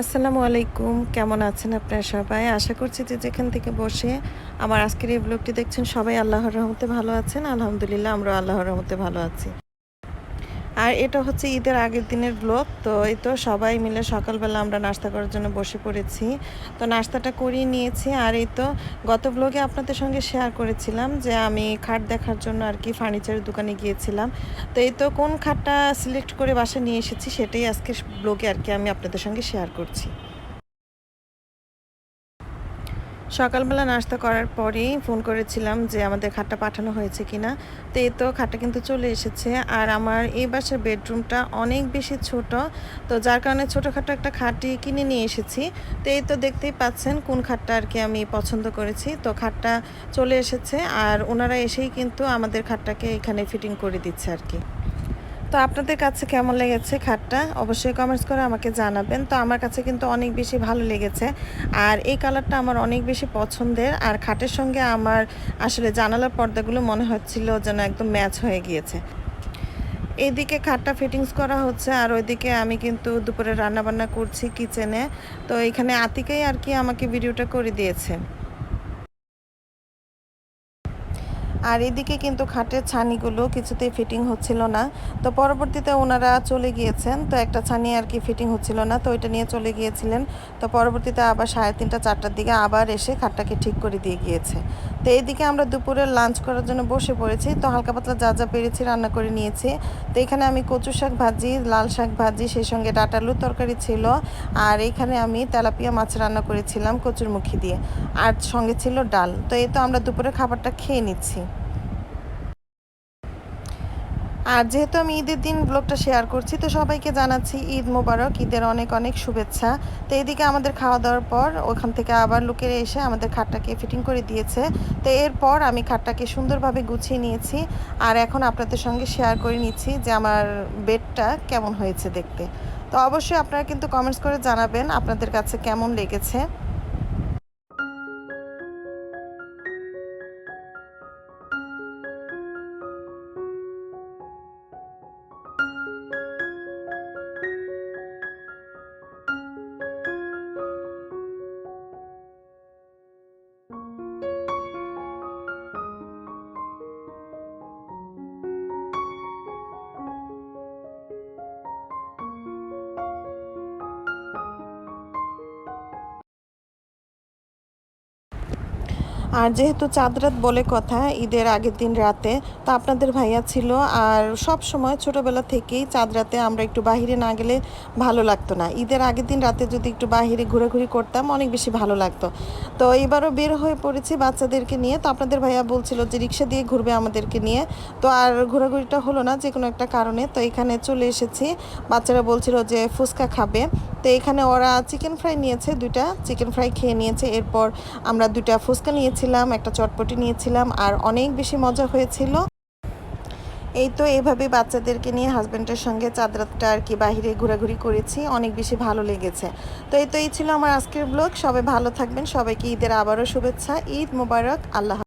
আসসালামু আলাইকুম। কেমন আছেন আপনারা সবাই? আশা করছি যে যেখান থেকে বসে আমার আজকের এই ব্লগটি দেখছেন সবাই আল্লাহর রহমতে ভালো আছেন। আলহামদুলিল্লাহ আমরা আল্লাহর রহমতে ভালো আছি। আর এটা হচ্ছে ঈদের আগের দিনের ব্লগ তো এই তো সবাই মিলে সকালবেলা আমরা নাস্তা করার জন্য বসে পড়েছি। তো নাস্তাটা করিয়ে নিয়েছি আর এই তো গত ব্লগে আপনাদের সঙ্গে শেয়ার করেছিলাম যে আমি খাট দেখার জন্য আর কি ফার্নিচারের দোকানে গিয়েছিলাম। তো এই তো কোন খাটটা সিলেক্ট করে বাসা নিয়ে এসেছি সেটাই আজকে ব্লগে আর কি আমি আপনাদের সঙ্গে শেয়ার করছি। সকালবেলা নাস্তা করার পরেই ফোন করেছিলাম যে আমাদের খাটটা পাঠানো হয়েছে কিনা। তো এই তো খাটটা কিন্তু চলে এসেছে। আর আমার এই বাসার বেডরুমটা অনেক বেশি ছোট। তো যার কারণে ছোটোখাটো একটা খাটই কিনে নিয়ে এসেছি। তো এই তো দেখতেই পাচ্ছেন কোন খাটটা আর কি আমি পছন্দ করেছি। তো খাটটা চলে এসেছে। আর ওনারা এসেই কিন্তু আমাদের খাটটাকে এখানে ফিটিং করে দিচ্ছে আর কি। তো আপনাদের কাছে কেমন লেগেছে খাটটা? অবশ্যই কমেন্টস করে আমাকে জানাবেন। তো আমার কাছে কিন্তু অনেক বেশি ভালো লেগেছে। আর এই কালারটা আমার অনেক বেশি পছন্দের। আর খাটের সঙ্গে আমার আসলে জানালার পর্দাগুলো মনে হচ্ছিল যেন একদম ম্যাচ হয়ে গিয়েছে। এদিকে খাটটা ফিটিংস করা হচ্ছে। আর ওইদিকে আমি কিন্তু দুপুরে রান্না বান্না করছি কিচেনে তো এখানে আতিকাই আর কি আমাকে ভিডিওটা করে দিয়েছে। আর এদিকে কিন্তু খাটের ছানিগুলো কিছুতেই ফিটিং হচ্ছিল না। তো পরবর্তীতে ওনারা চলে গিয়েছেন, তো একটা ছানি আর কি ফিটিং হচ্ছিল না, তো ওইটা নিয়ে চলে গিয়েছিলেন। তো পরবর্তীতে আবার সাড়ে তিনটা, চারটার দিকে আবার এসে খাটটাকে ঠিক করে দিয়ে গিয়েছে। তো এইদিকে আমরা দুপুরে লাঞ্চ করার জন্য বসে পড়েছি, তো হালকা পাতলা যা যা পেরেছি রান্না করে নিয়েছি। তো এখানে আমি কচু শাক ভাজি, লাল শাক ভাজি, সেই সঙ্গে ডাটালু তরকারি ছিল। আর এখানে আমি তেলাপিয়া মাছ রান্না করেছিলাম কচুর মুখি দিয়ে, আর সঙ্গে ছিল ডাল। তো এই তো আমরা দুপুরে খাবারটা খেয়ে নিচ্ছি। আর যেহেতু আমি ঈদের দিন ব্লগটা শেয়ার করছি, তো সবাইকে জানাচ্ছি ঈদ মোবারক, ঈদের অনেক অনেক শুভেচ্ছা। তো এইদিকে আমাদের খাওয়া দাওয়ার পর ওখান থেকে আবার লোকের এসে আমাদের খাটটাকে ফিটিং করে দিয়েছে। তো এরপর আমি খাটটাকে সুন্দরভাবে গুছিয়ে নিয়েছি আর এখন আপনাদের সঙ্গে শেয়ার করে নিচ্ছি যে আমার বেডটা কেমন হয়েছে দেখতে। তো অবশ্যই আপনারা কিন্তু কমেন্টস করে জানাবেন আপনাদের কাছে কেমন লেগেছে। আর যেহেতু চাঁদ রাত বলে কথা, ঈদের আগের দিন রাতে, তো আপনাদের ভাইয়া ছিল। আর সব সময় ছোটোবেলা থেকেই চাঁদ রাতে আমরা একটু বাহিরে না গেলে ভালো লাগতো না। ঈদের আগের দিন রাতে যদি একটু বাহিরে ঘোরাঘুরি করতাম, অনেক বেশি ভালো লাগতো। তো এবারও বের হয়ে পড়েছি বাচ্চাদেরকে নিয়ে। তো আপনাদের ভাইয়া বলছিল যে রিক্সা দিয়ে ঘুরবে আমাদেরকে নিয়ে। তো আর ঘোরাঘুরিটা হলো না যে কোনো একটা কারণে। তো এখানে চলে এসেছি। বাচ্চারা বলছিল যে ফুচকা খাবে। তো এখানে ওরা চিকেন ফ্রাই নিয়েছে দুইটা। চিকেন ফ্রাই খেয়ে নিয়েছে। এরপর আমরা দুইটা ফুচকা নিয়েছিলাম, একটা চটপটি নিয়েছিলাম আর অনেক বেশি মজা হয়েছিল। এই তো এইভাবে বাচ্চাদেরকে নিয়ে হাজব্যান্ডের সঙ্গে চাঁদরাতটা আর কি বাহিরে ঘোরাঘুরি করেছি, অনেক বেশি ভালো লেগেছে। তো এই তো এই ছিল আমার আজকের ব্লগ, সবাই ভালো থাকবেন, সবাইকে ঈদের আবারও শুভেচ্ছা, ঈদ মোবারক, আল্লাহ